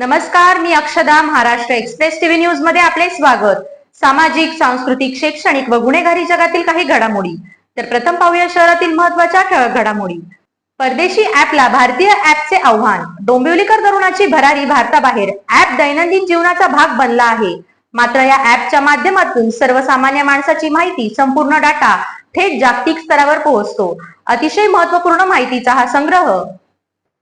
नमस्कार मी अक्षदा Maharashtra express TV न्यूजमध्ये आपले स्वागत. सामाजिक सांस्कृतिक शैक्षणिक व गुन्हेगारी जगातील काही घडामोडी. तर प्रथम पाहूया शहरातील महत्त्वाच्या ठळक घडामोडी. परदेशी ऍपला भारतीय ऍपचे आव्हान. डोंबिवलीकर तरुणाची भरारी भारताबाहेर ऍप दैनंदिन जीवनाचा भाग बनला आहे. मात्र या ऍपच्या माध्यमातून सर्वसामान्य माणसाची माहिती संपूर्ण डाटा थेट जागतिक स्तरावर पोहोचतो. अतिशय महत्त्वपूर्ण माहितीचा हा संग्रह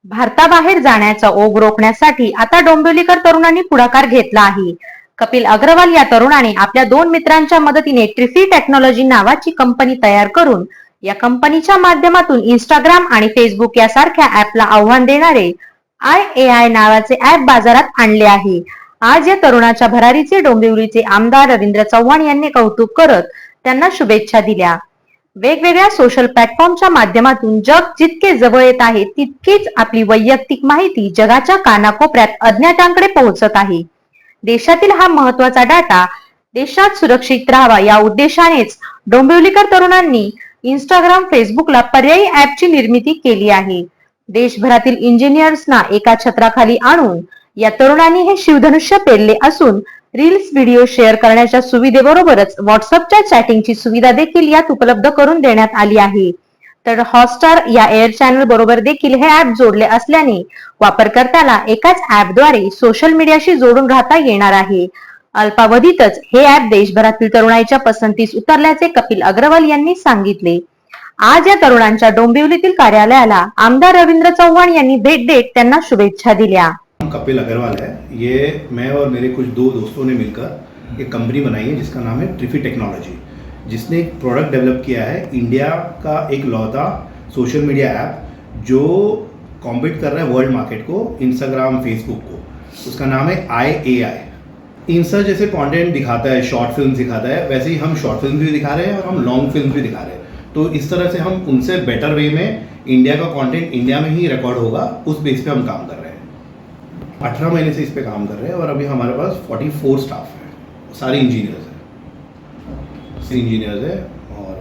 भारताबाहेर जाण्याचा ओघ रोखण्यासाठी आता डोंबिवलीकर तरुणांनी पुढाकार घेतला आहे. कपिल अग्रवाल या तरुणाने आपल्या दोन मित्रांच्या मदतीने ट्रिफी टेक्नॉलॉजी नावाची कंपनी तयार करून या कंपनीच्या माध्यमातून इंस्टाग्राम आणि फेसबुक यासारख्या ऍपला आव्हान देणारे आय ए आय नावाचे ऍप बाजारात आणले आहे. आज या तरुणाच्या भरारीचे डोंबिवलीचे आमदार रवींद्र चव्हाण यांनी कौतुक करत त्यांना शुभेच्छा दिल्या. वेगवेगळ्या सोशल प्लॅटफॉर्मच्या माध्यमातून जग जितके जवळ येत आहे तितकीच आपली वैयक्तिक माहिती जगाच्या कानाकोपऱ्यात अज्ञातांकडे पोहोचत आहे. देशातील हा महत्त्वाचा डाटा देशात सुरक्षित राहावा या उद्देशानेच डोंबिवलीकर तरुणांनी इंस्टाग्राम फेसबुकला पर्यायी ऍपची निर्मिती केली आहे. देशभरातील इंजिनियर्सना एका छत्राखाली आणून या तरुणांनी हे शिवधनुष्य पेरले असून रील्स व्हिडिओ शेअर करण्याच्या सुविधेबरोबरच व्हॉट्सअपच्या चॅटिंगची सुविधा देखील यात उपलब्ध करून देण्यात आली आहे. तर हॉटस्टार या एअर चॅनल बरोबर देखील हे ऍप जोडले असल्याने वापरकर्त्याला एकाच ऍपद्वारे सोशल मीडियाशी जोडून राहता येणार आहे. अल्पावधीतच हे ऍप देशभरातील तरुणाईच्या पसंतीस उतरल्याचे कपिल अग्रवाल यांनी सांगितले. आज या तरुणांच्या डोंबिवलीतील कार्यालयाला आमदार रवींद्र चव्हाण यांनी भेट देत त्यांना शुभेच्छा दिल्या. कपिल अग्रवाल है। ये मैं और मेरे कुछ दो दोस्तों ने मिलकर एक कंपनी बनाई है, जिसका नाम है ट्रिफी टेक्नोलॉजी जिसने एक प्रोडक्ट डेवलप किया है। इंडिया का एक लौता सोशल मीडिया ऐप जो कॉम्पीट कर रहा है वर्ल्ड मार्केट को इंस्टाग्राम फेसबुक को। उसका नाम है आई ए आई इंस्टा जैसे कंटेंट दिखाता है शॉर्ट फ़िल्म दिखाता है, वैसे ही हम शॉर्ट फ़िल्म भी दिखा रहे हैं और हम लॉन्ग फ़िल्म भी दिखा रहे हैं। तो इस तरह से हम उनसे बेटर वे में इंडिया का कंटेंट इंडिया में ही रिकॉर्ड होगा, उस बेस पे हम काम कर रहे हैं। अठारह महीने से इस पर काम कर रहे हैं और अभी हमारे पास फोर्टी फोर स्टाफ है। सारे इंजीनियर्स हैं। सारे इंजीनियर्स हैं और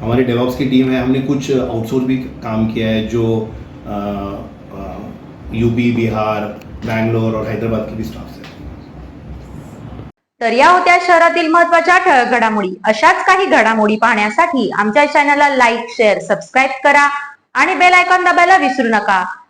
हमारी डेवॉप्स की टीम है। हमने कुछ आउटसोर्स भी काम किया है जो यूपी बिहार बैंगलोर और हैदराबाद की भी स्टाफ है। तर या होत्या शहरातील महत्त्वाच्या ठळक घडामोडी. अशाच काही घडामोडी पाहण्यासाठी आमच्या चॅनलला लाईक शेअर सबस्क्राईब करा आणि बेल आयकॉन दाबायला विसरू नका.